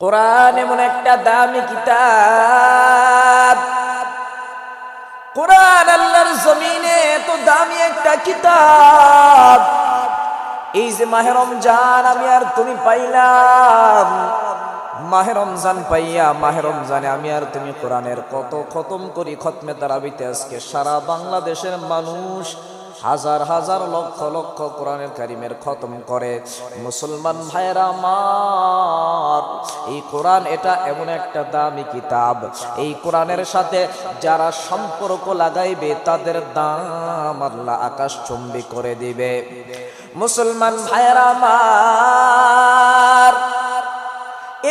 কোরআন এমন একটা দামি কিতাব। কোরআন আল্লাহর জমিনে এত দামি একটা কিতাব। এই যে মাহেরম জান আমি আর তুমি পাইলাম। মাহেরম জান পাইয়া, মাহে জানে আমি আর তুমি কোরআনের কত খতম করি। খতমে তারাবিতে আজকে সারা বাংলাদেশের মানুষ হাজার হাজার লক্ষ লক্ষ কোরআনের কারিমের খতম করে। মুসলমান ভাইরা আমার, এই কোরআন এটা এমন একটা দামি কিতাব। এই কোরআনের সাথে যারা সম্পর্ক লাগাইবে, তাদের দাম আল্লাহ আকাশ চুম্বি করে দিবে। মুসলমান ভাইয়েরা আমার,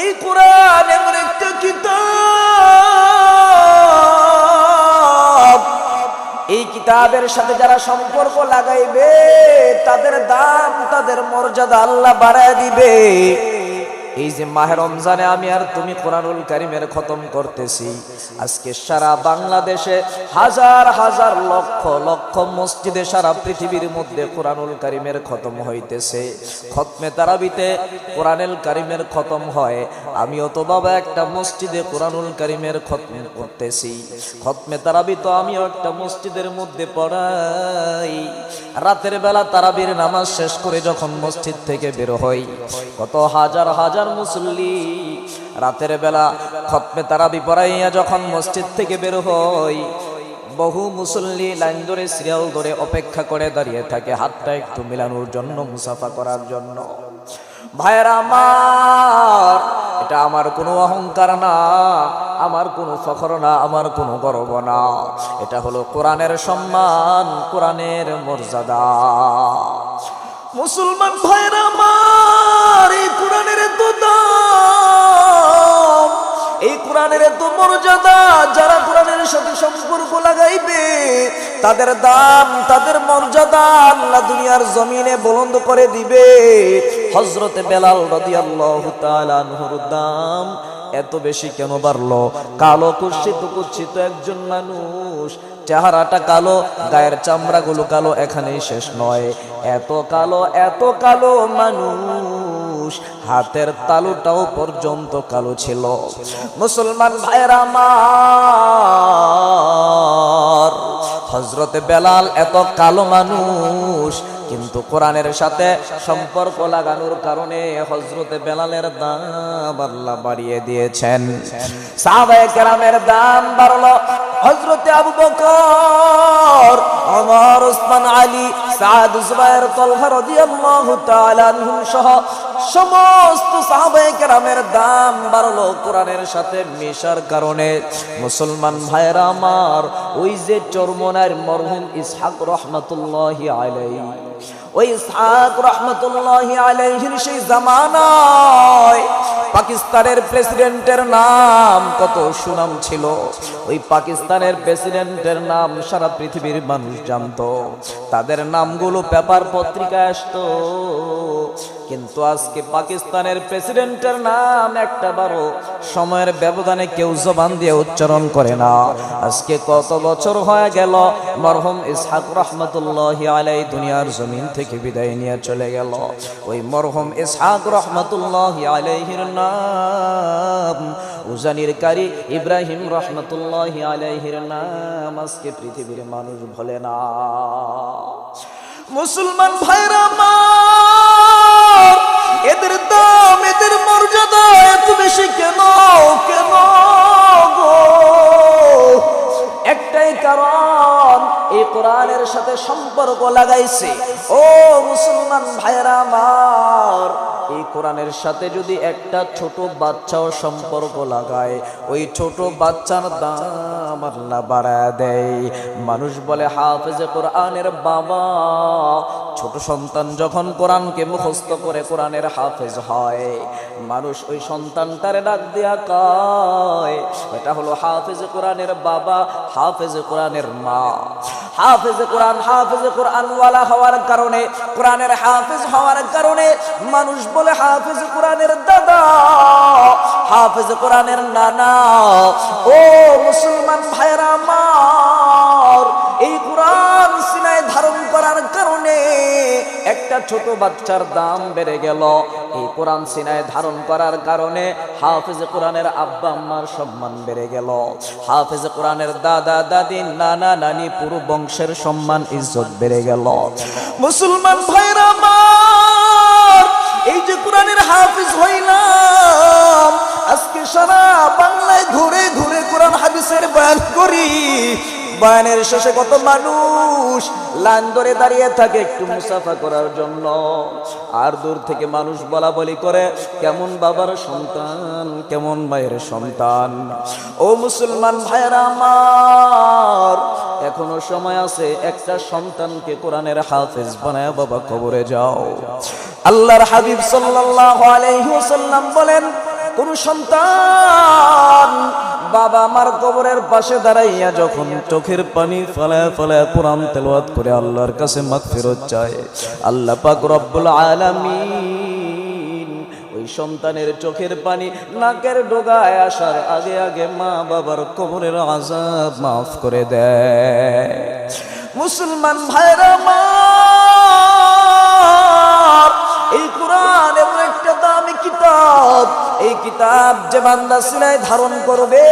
এই কোরআন এমন একটা কিতাব কিতাবের সাথে যারা সম্পর্ক লাগাইবে তাদের দাম তাদের মর্যাদা আল্লাহ বাড়ায় দিবে। এই যে মাহে রমজানে আমি আর তুমি কোরআনুল কারিমের খতম করতেছি। আজকে সারা বাংলাদেশে হাজার হাজার লক্ষ লক্ষ মসজিদে সারা পৃথিবীর মধ্যে কোরআনুল কারিমের খতম হইতেছে। খতমে তারাবিতে কোরআনুল কারিমের খতম হয়। আমিও তো বাবা একটা মসজিদে কোরআনুল কারিমের খতম করতেছি। খতমে তারাবি তো আমিও একটা মসজিদের মধ্যে পড়াই। রাতের বেলা তারাবির নামাজ শেষ করে যখন মসজিদ থেকে বের হই, কত হাজার হাজার মুসল্লি। রাতের বেলা খতমে তারা বিপরাইয়া যখন মসজিদ থেকে বের হই, বহু মুসল্লি লাইন ধরে সিরিয়াল ধরে অপেক্ষা করে দাঁড়িয়ে থাকে হাতটা একটু মিলানোর জন্য, মুসাফা করার জন্য। ভাইয়েরা আমার, এটা আমার কোনো অহংকার না, আমার কোনো ফখর না, আমার কোনো গর্ব না। এটা হলো কোরআনের সম্মান, কোরআনের মর্যাদা। মুসলমান ভাইয়েরা আমার দাম এত তাদের দাম, তাদের মর্যাদা আল্লাহ দুনিয়ার জমিনে করে দিবে। হজরতে বেলাল দাম এত বেশি কেন বাড়লো? কালো কুৎসিত কুৎসিত একজন মানুষ, চেহারাটা কালো, গায়ের চামড়াগুলো কালো, এখানেই শেষ নয়। এত কালো এত কালো মানুষ। হাতের তালুটাও পর্যন্ত কালো ছিল। মুসলমান ভাইয়েরা আমার হজরতে বেলাল এত কালো মানুষ, কিন্তু কোরআনের সাথে সম্পর্ক লাগানোর কারণে হজরতে বেলালের দাম আল্লাহ বাড়িয়ে দিয়েছেন। সাহাবায়ে কেরামের দাম বাড়লো। হজরতে আবু বকর ওমর ওসমান আলী, সাদ জুবাইর তালহা রাদিয়াল্লাহু তাআলা আনহুম সহ সমস্ত সাহাবায়ে কেরামের দাম বাড়লো কোরআনের সাথে মিশার কারণে। মুসলমান ভাইয়েরা আমার, ওই যে চরমনার মরহুম ইসহাক রহমাতুল্লাহি আলাইহি, ওই ইসহাক রহমতুল্লাহ আলাইহির সেই জামানায় পাকিস্তানের প্রেসিডেন্টের নাম কত সুনাম ছিল। ওই পাকিস্তানের প্রেসিডেন্টের নাম সারা পৃথিবীর মানুষ জানতো। তাদের নামগুলো পেপার পত্রিকায় আসতো। কিন্তু আজকে পাকিস্তানের প্রেসিডেন্টের নাম একটা বারো সময়ের ব্যবধানে কেউ জবান দিয়ে উচ্চারণ করে না। আজকে কত বছর হয়ে গেল, মরহুম ইসহাক রহমতুল্লাহ আলাই দুনিয়ার জমিন থেকে বিদায় নিয়ে চলে গেল। ওই মরহুম ইসহাক রহমতুল্লাহ আলাইহির নাম, উজানির কারি ইব্রাহিম রহমতুল্লাহ আলাইহির নাম আজকে পৃথিবীর মানুষ ভোলে না। মুসলমান ভাইরা আমার এদের দাম, এদের মর্যাদা এত বেশি কেন? কেন একটাই কারণ, এই কোরআনের সাথে সম্পর্ক লাগাইছে। ও মুসলমান ভাইরা আমার এই কোরআনের সাথে যদি একটা ছোট বাচ্চাও সম্পর্ক লাগায়, ওই ছোট বাচ্চার দাম আল্লাহ বাড়ায় দেয়। মানুষ বলে, হাফেজে কোরআনের বাবা। ছোট সন্তান যখন কোরআনকে মুখস্থ করে কোরআনের হাফেজ হয়, মানুষ ওই সন্তানটারে ডাক দেয়া কয়, এটা হলো হাফেজ কোরআনের বাবা, হাফেজ কোরআনের মা। হাফেজ কোরআন হাফেজ কোরআন ওয়ালা হওয়ার কারণে, কোরআনের হাফেজ হওয়ার কারণে মানুষ বলে হাফেজ কোরআনের দাদা, হাফেজ কোরআনের নানা। ও মুসলমান ভাইরা আমার একটা ছোট বাচ্চার দাম বেড়ে গেল। এই কোরআন সিনায় ধারণ করার কারণে হাফেজ কোরআনের আব্বা আম্মার সম্মান বেড়ে গেল। হাফেজ কোরআনের দাদা, দাদি, নানা, নানি, পুরো বংশের সম্মান, ইজ্জত বেড়ে গেল। মুসলমান ভাইরা এই যে কোরআনের হাফিজ হইলাম, আজকে সারা বাংলায় ঘুরে ঘুরে কোরআন হাদিসের বয়ান করি। বয়ানের শেষে কত মানুষ লাইন ধরে দাঁড়িয়ে থাকে একটু মুসাফা করার জন্য। আর দূর থেকে মানুষ বলা বলি করে, কেমন বাবার সন্তান, কেমন মায়ের সন্তান? ও মুসলমান ভাইয়েরা আমার, এখনও সময় আছে, একটা সন্তানকে কোরআনের হাফেজ বানায় বাবা কবরে যাও। আল্লাহর হাবিব সাল্লাল্লাহু আলাইহি ওয়াসাল্লাম বলেন, কোন সন্তান বাবা আমার কবরের পাশে দাঁড়াইয়া যখন চোখের পানি ফলায় ফলায় কোরআন তেলাওয়াত করে আল্লাহর কাছে মাগফিরত চায়, আল্লাহ পাক রব্বুল আলামিন ওই সন্তানের চোখের পানি নাকের ডোগায় আসার আগে আগে মা বাবার কবরের আজাব মাফ করে দেয়। মুসলমান ভাইরা মা, এই এই কিতাব যে বান্দা সিনায় ধারণ করবে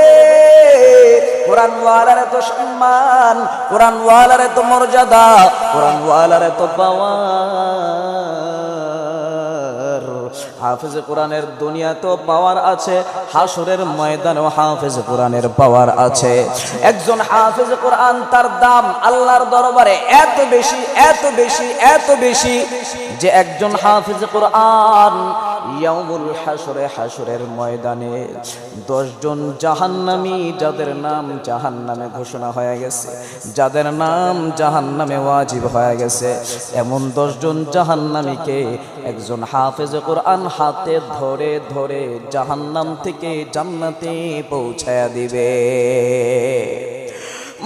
কোরআন ওয়ালার এত সম্মান কোরআন ওয়ালার এত মর্যাদা কোরআন ওয়ালার এত পাওয়ার। হাফেজ কোরআনের দুনিয়া তো পাওয়ার আছে হাসরের ময়দানেও হাফেজ কোরআনের পাওয়ার আছে। একজন হাফেজ কোরআন, তার দাম আল্লাহর দরবারে এত বেশি এত বেশি এত বেশি যে একজন হাফেজ কোরআন ইয়ামুল হাসরে হাসরের ময়দানে দশজন জাহান্নামী, যাদের নাম জাহান্নামে ঘোষণা হয়ে গেছে, যাদের নাম জাহান্নামে ওয়াজিব হয়ে গেছে, এমন দশজন জাহান্নামীকে একজন হাফেজ কোরআন হাতে ধরে ধরে জাহান্নাম থেকে জান্নাতে পৌঁছায় দিবে।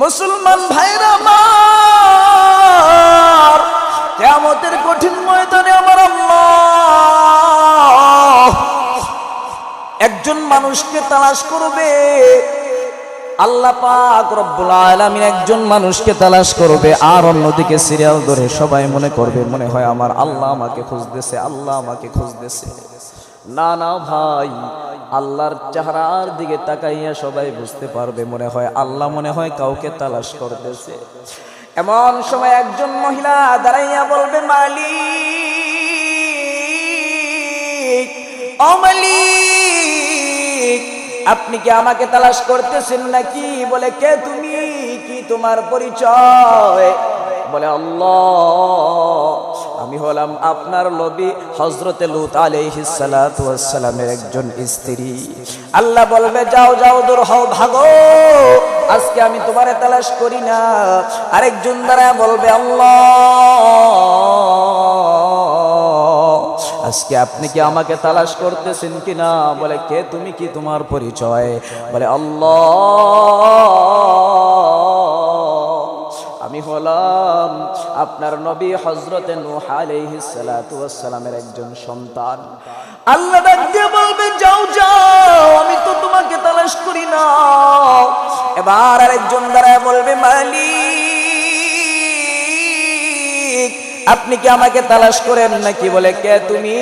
মুসলমান ভাইরা আমার কেমতের কঠিন ময়দানে আমার একজন মানুষকে তালাশ করবে। আল্লাহ পাক রব্বুল আলামিন একজন মানুষকে তালাশ করবে আর অন্যদিকে সিরিয়াল ধরে সবাই মনে করবে, মনে হয় আমার আল্লাহ আমাকে খুঁজতেছে, আল্লাহ আমাকে খুঁজতেছে। না না ভাই, আল্লাহর চেহারার দিকে তাকাইয়া সবাই বুঝতে পারবে, মনে হয় আল্লাহ মনে হয় কাউকে তালাশ করতেছে। এমন সময় একজন মহিলা দাঁড়াইয়া বলবে, মালিক, ও মালিক আপনি কি আমাকে তালাশ করতেছেন নাকি? বলে, কে তুমি? কি তোমার পরিচয়? বলে, আল্লাহ। আমি হলাম আপনার লবি হজরতে লুত আলাইহিস সালামের একজন স্ত্রী। আল্লাহ বলবে, যাও যাও, দূর হও, ভাগো। আজকে আমি তোমারে তালাশ করি না। আরেকজন দ্বারা বলবে, আল্লাহ। আজকে আপনি কি আমাকে তালাশ করতেছেন কিনা? বলে, কে তুমি কি তোমার পরিচয়? বলে, আল্লাহ, আমি হলাম আপনার নবী হজরতে একজন সন্তান। আল্লাহ ডাক দিয়ে বলবে, যাও যাও, আমি তো তোমাকে তালাশ করি না। এবার আরেকজন দাঁড়ায় বলবে, মালিক আপনি কি আমাকে তালাশ করেন নাকি? বলে, কে তুমি?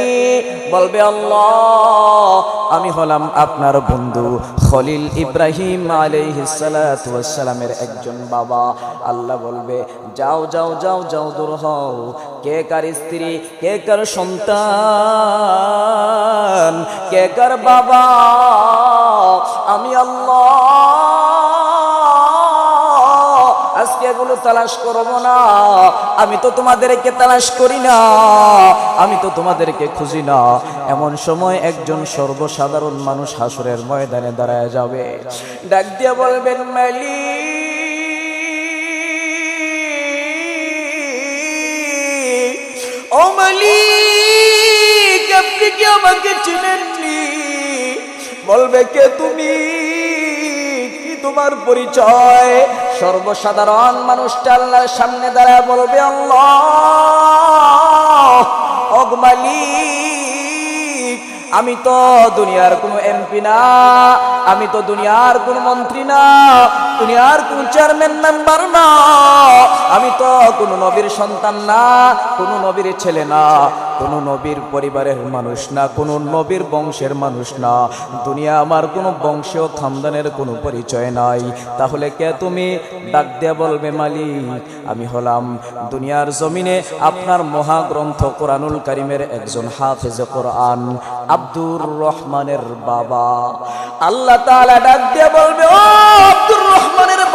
বলবে, আল্লাহ, আমি হলাম আপনার বন্ধু খলিল ইব্রাহিম আলাইহিসসালামের একজন বাবা। আল্লাহ বলবে, যাও যাও যাও যাও, দূর হও। কে কার স্ত্রী? কে কার সন্তান? কে কার বাবা? আমি আল্লাহ আজকে এগুলো তালাশ করব না। আমি তো তোমাদেরকে তালাশ করি না। আমি তো তোমাদেরকে খুঁজি না। এমন সময় একজন সর্বসাধারণ মানুষ হাসুরের ময়দানে দাঁড়ায় যাবে। ডাক দিয়ে বলবেন মালি ও মালিক, আপনি কি আমাকে চিনেননি? বলবে, কে তুমি? কি তোমার পরিচয়? সর্বসাধারণ মানুষটা আল্লাহর সামনে দাঁড়ায় বলবে অগমালি আমি তো দুনিয়ার কোনো এমপি না, আমি তো দুনিয়ার কোনো মন্ত্রী না দুনিয়ার কোনো চেয়ারম্যান মেম্বার না। আমি তো কোনো নবীর সন্তান না, কোনো নবীর ছেলে না, কোনো নবীর পরিবারের মানুষ না, কোনো নবীর বংশের মানুষ না। দুনিয়া আমার কোনো বংশীয় খানদানের কোনো পরিচয় নাই। তাহলে কে তুমি? ডাক দিয়া বলবে, মালিক, আমি হলাম দুনিয়ার জমিনে আপনার মহাগ্রন্থ কোরআনুল কারিমের একজন হাফেজ কোরআন, আব্দুর রহমানের বাবা। আল্লাহ তাআলা ডাক দিয়া বলবে, ও আব্দুর রহমানের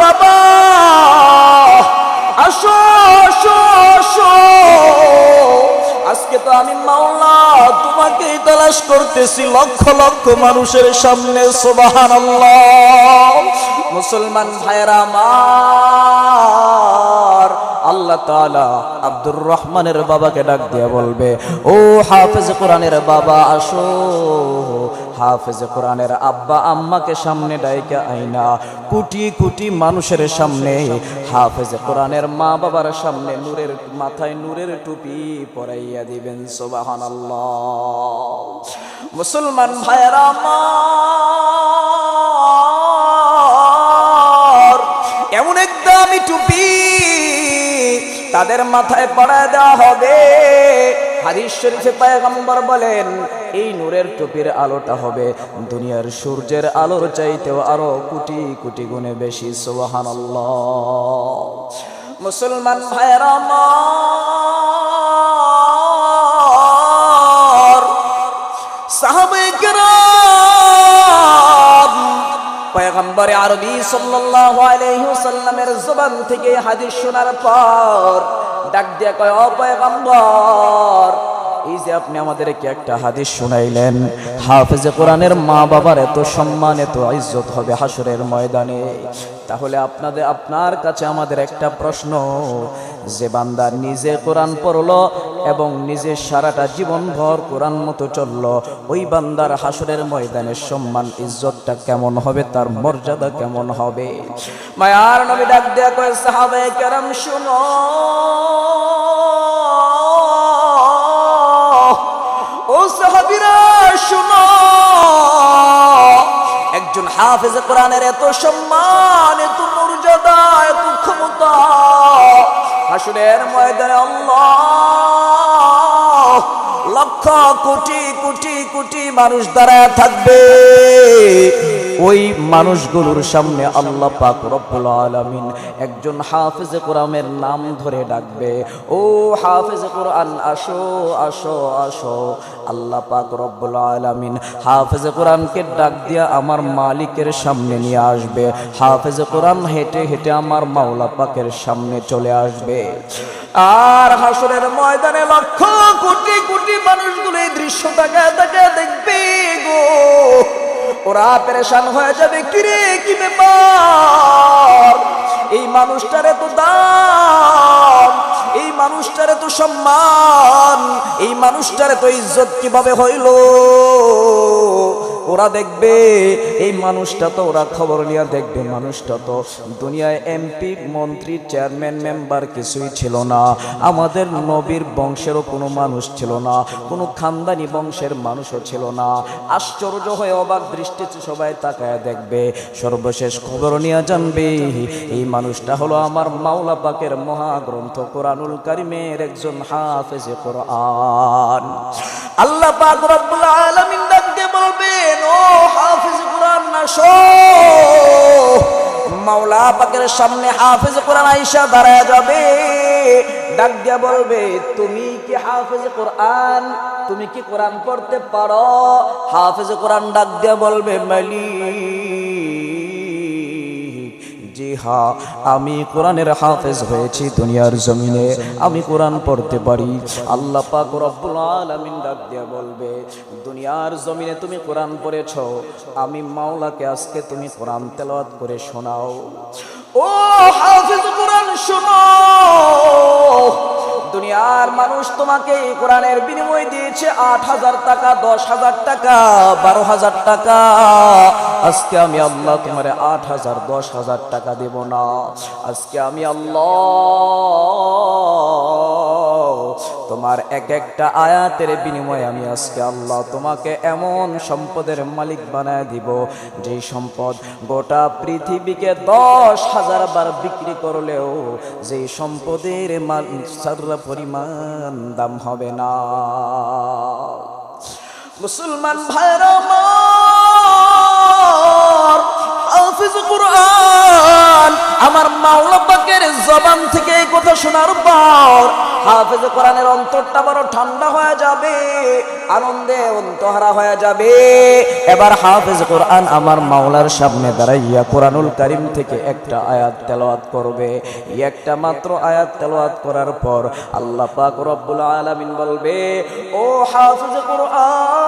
বাবা। আজকে তো আমি মাওলা তালাশ করতেছি লক্ষ লক্ষ মানুষের সামনে সোবাহান মুসলমান ভাইরা আমার, আল্লাহ তাআলা আব্দুর রহমানের বাবাকে ডাক দিয়ে বলবে, ও হাফেজ কোরআনের বাবা, আসো। হাফেজ কোরআনের আব্বা আম্মাকে সামনে ডাইকে আইনা। কোটি কোটি মানুষের সামনে হাফেজ কোরআনের মা বাবার সামনে নূরের মাথায় নূরের টুপি পরাইয়া দিবেন সোবাহান মুসলমান ভাইরা আমার, এমন এক দামি টুপি তাদের মাথায় পড়ায় দেওয়া হবে। হাদিস শরীফে পায়গম্বর বলেন এই নূরের টুপির আলোটা হবে। দুনিয়ার সূর্যের আলোর চাইতেও আরও কোটি কোটি গুণে বেশি, সুবহানাল্লাহ। মুসলমান ভাইরা আরবি থেকে হাদিস শোনার পর ডাক দিয়ে কয়, ও পয়গম্বর এই যে আপনি আমাদেরকে একটা হাদিস শুনাইলেন, হাফেজে কোরআনের মা বাবার এত সম্মান, এত ইজ্জত হবে হাসরের ময়দানে। তাহলে আপনাদের, আপনার কাছে আমাদের একটা প্রশ্ন, যে বান্দা নিজে কোরআন পড়ল এবং নিজে সারাটা জীবন ভর কোরআন মতো চলল, ওই বান্দার হাসরের ময়দানের সম্মান, ইজ্জতটা কেমন হবে, তার মর্যাদা কেমন হবে? মায়ার নবী ডাক দেয়া কয় সাহাবে কেরাম, শুনো। সাহাবিরা শুনো। একজন হাফেজ কোরআনের এত সম্মান এত মর্যাদা এত ক্ষমতা। হাসুরের ময়দানে আল্লাহ লক্ষ কোটি কোটি কোটি মানুষ দাঁড়ায় থাকবে। ওই মানুষগুলোর সামনে আল্লাহ পাক রব্বুল আলামিন একজন হাফেজে কোরআনের নাম ধরে ডাকবে। ও হাফেজে কোরআন, আসো আসো আসো। আল্লাহ পাক রব্বুল আলামিন হাফেজে কোরআনকে ডাক দিয়া আমার মালিকের সামনে নিয়ে আসবে। হাফেজে কোরআন হেঁটে হেঁটে আমার মাওলা পাকের সামনে চলে আসবে। আর হাসরের ময়দানে লক্ষ কোটি কোটি মানুষগুলো এই দৃশ্য তাকায় তাকায় দেখবে গো। ওরা পেরেশান হয়ে যাবে। কিরে, কি ব্যাপার? এই মানুষটার এত দাম, এই মানুষটার এত সম্মান, এই মানুষটার এত ইজ্জত কীভাবে হইল? ওরা দেখবে, এই মানুষটা তো ওরা খবর নিয়ে দেখবে, মানুষটা তো দুনিয়ায় এমপি মন্ত্রী চেয়ারম্যান মেম্বার কিছুই ছিল না। আমাদের নবীর বংশেরও কোনো মানুষ ছিল না, কোনো খানদানি বংশের মানুষও ছিল না। আশ্চর্য হয়ে অবাক দৃষ্টিতে সবাই তাকায় দেখবে, সর্বশেষ খবর নিয়ে জানবে, এই মানুষটা হলো আমার মাওলা পাকের মহাগ্রন্থ কোরআনুল কারিমের একজন হাফেজে কোরআন। আল্লাহ পাক রব্বুল আলামিন বলবেন, ও হাফিজ কোরআন না শো মাওলা পাকের সামনে হাফিজ কোরআন আইসা দাঁড়ায় যাবে। ডাক দিয়া বলবে, তুমি কি হাফেজ কোরআন? তুমি কি কোরআন পড়তে পারো? হাফেজ কোরআন ডাক দিয়া বলবে, মালিক জি, হা, আমি কোরআনের হাফেজ হয়েছি দুনিয়ার জমিনে। আমি কোরআন পড়তে পারি। আল্লাহ পাক রব্বুল আলামিন ডাক দিয়া বলবে, দুনিয়ার জমিনে তুমি কোরআন পড়েছ, আমি মাওলাকে আজকে তুমি কোরআন তেলাওয়াত করে শোনাও। ও হাফেজ কোরআন শোনো। দুনিয়ার মানুষ তোমাকে কোরআনের বিনিময় দিয়েছে আট হাজার টাকা, দশ হাজার টাকা, বারো হাজার টাকা। আজকে আমি আল্লাহ তোমার আট হাজার, দশ হাজার টাকা দেব না। আজকে আমি আল্লাহ তোমার এক একটা আয়াতের বিনিময়ে আমি আজকে আল্লাহ তোমাকে এমন সম্পদের মালিক বানায় দিব, যে সম্পদ গোটা পৃথিবীকে দশ হাজার বার বিক্রি করলেও যে সম্পদের মান সারা পরিমাণ দাম হবে না। মুসলমান ভাইরা কোরআন আমার মাওলা জবান থেকে এই কথা শোনার পর হাফিজ কোরআনের অন্তরটা বড় ঠান্ডা হয়ে যাবে, আনন্দে অন্তহারা হয়ে যাবে। এবার হাফিজ কোরআন আমার মাওলার সামনে দাঁড়াইয়া কোরআনুল কারিম থেকে একটা আয়াত তেলাওয়াত করবে। একটা মাত্র আয়াত তেলাওয়াত করার পর আল্লাহ পাক রব্বুল আলামিন বলবে, ও হাফিজ কোরআন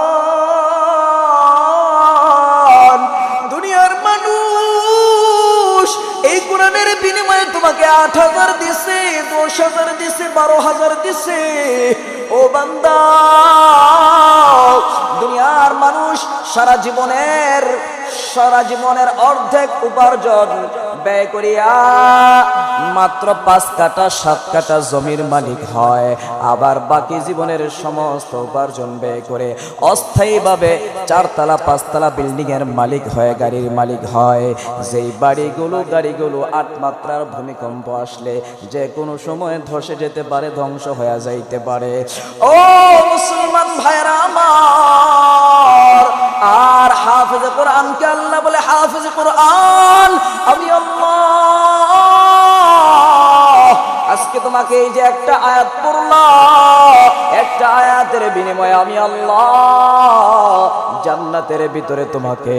আট হাজার দিছে, দশ হাজার দিছে, বারো হাজার দিছে। ও বান্দা, দুনিয়ার মানুষ সারা জীবনের সারা জীবনের অর্ধেক উপার্জন। ব্যয় করিয়া মাত্র পাঁচ কাটা সাত কাটা জমির মালিক হয়। আবার বাকি জীবনের সমস্ত উপার্জন ব্যয় করে অস্থায়ীভাবে চারতলা, পাঁচতলা বিল্ডিং এর মালিক হয় গাড়ির মালিক হয়। যেই বাড়িগুলো, গাড়িগুলো আট মাত্রার ভূমিকম্প আসলে যে কোনো সময় ধসে যেতে পারে, ধ্বংস হয়ে যাইতে পারে। ও মুসলমান ভাইরা আমার হাফিজ কোরআনকে আল্লাহ বলে, হাফিজ কোরআন, আমি আল্লাহ। আজকে তোমাকে এই যে একটা আয়াত পড়লাম, একটা আয়াতের বিনিময়ে আমি আল্লাহ জান্নাতের ভিতরে তোমাকে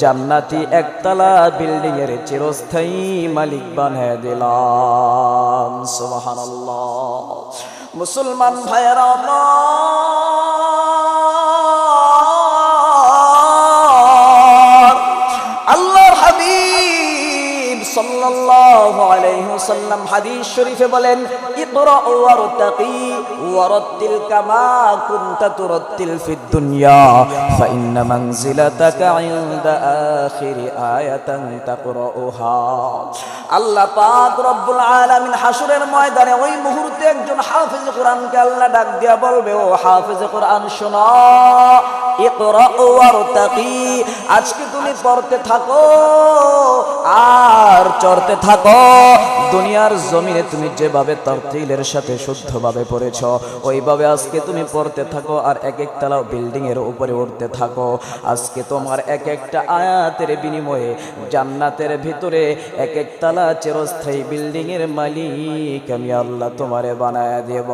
জান্নাতি একতলা বিল্ডিং এর চিরস্থায়ী মালিক বানিয়ে দিলাম। সুবহানাল্লাহ। মুসলমান ভাইয়েরা আমার সাল্লাল্লাহু আলাইহি ওয়াসাল্লাম হাদিস শরীফে বলেন ইকরা ওয়ারতাকি। ওয়ারাত্তিল কামা কুনতা তুরাত্তিল ফিদ দুনিয়া ফাইন্না মানজিলাতাকা ইনদা আখিরি আয়াতান তাকরাউহা আল্লাহ পাক রব্বুল হাসরের ময়দানে ওই মুহূর্তে একজন কোরআনকে আল্লাহ ডাক দিয়া বলবে, ও কোরআন আজকে তুমি পড়তে থাকো আর চড়তে থাকো। দুনিয়ার জমিনে তুমি যেভাবে তরতিলের সাথে শুদ্ধভাবে পড়েছ ওইভাবে আজকে তুমি পড়তে থাকো আর এক এক বিল্ডিংয়ের বিল্ডিং এর উপরে উঠতে থাকো। আজকে তোমার এক একটা আয়াতের বিনিময়ে জান্নাতের ভিতরে এক এক তালা চিরস্থায়ী বিল্ডিং এর মালিক আমি আল্লাহ তোমারে বানায় দেব।